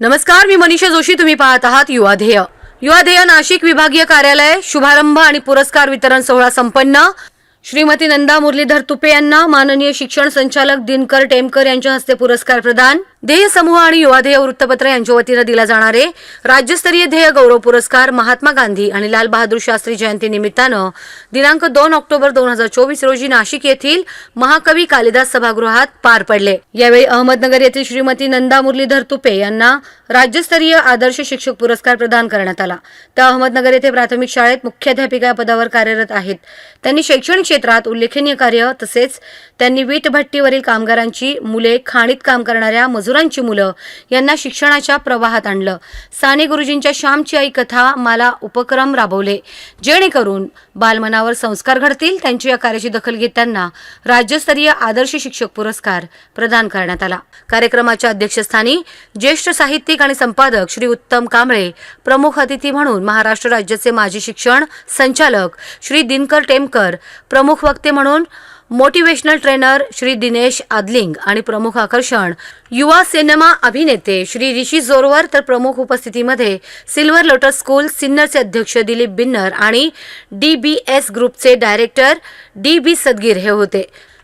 नमस्कार मी मनीषा जोशी तुम्ही पाहत आहात युवा ध्येय. युवा ध्येय नाशिक विभागीय कार्यालय शुभारंभ आणि पुरस्कार वितरण सोहळा संपन्न. श्रीमती नंदा मुरलीधर तुपे यांना माननीय शिक्षण संचालक दिनकर टेमकर यांच्या हस्ते पुरस्कार प्रदान. ध्येय समूह आणि युवा ध्येय वृत्तपत्र यांच्या वतीनं दिला जाणारे राज्यस्तरीय ध्येय गौरव पुरस्कार महात्मा गांधी आणि लाल बहादूर शास्त्री जयंती निमित्तानं दिनांक दोन ऑक्टोबर दोन हजार चोवीस रोजी नाशिक येथील महाकवी कालिदास सभागृहात पार पडले. यावेळी अहमदनगर येथील श्रीमती नंदा मुरलीधर तुपे यांना राज्यस्तरीय आदर्श शिक्षक पुरस्कार प्रदान करण्यात आला. त्या अहमदनगर येथे प्राथमिक शाळेत मुख्याध्यापिका पदावर कार्यरत आहेत. त्यांनी शैक्षणिक क्षेत्रात उल्लेखनीय कार्य तसेच त्यांनी वीटभट्टीवरील कामगारांची मुले खाणीत काम करणाऱ्या मजूर मजुरांची मुलं यांना शिक्षणाच्या प्रवाहात आणलं. साने गुरुजींच्या श्यामची आई कथा माला उपक्रम राबवले. जेणेकरून बालमनावर संस्कार घडतील त्यांची या कार्याची दखल घेत त्यांना राज्यस्तरीय आदर्श शिक्षक पुरस्कार प्रदान करण्यात आला. कार्यक्रमाच्या अध्यक्षस्थानी ज्येष्ठ साहित्यिक आणि संपादक श्री उत्तम कांबळे प्रमुख अतिथी म्हणून महाराष्ट्र राज्याचे माजी शिक्षण संचालक श्री दिनकर टेमकर प्रमुख वक्ते म्हणून मोटिवेशनल ट्रेनर श्री दिनेश आदलिंग आणि प्रमुख आकर्षण. युवा सिनेमा अभिनेते श्री ऋषी जोरवर तर प्रमुख उपस्थितीमध्ये सिल्वर लोटस स्कूल सिन्नरचे अध्यक्ष दिलीप बिन्नर आणि डी बी एस ग्रुपचे डायरेक्टर डी बी सदगीर हे होते.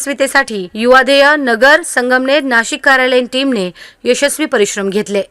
यशस्वीतेसाठी युवाधेय नगर संगमनेर नाशिक कार्यालयीन टीमने यशस्वी परिश्रम घेतले.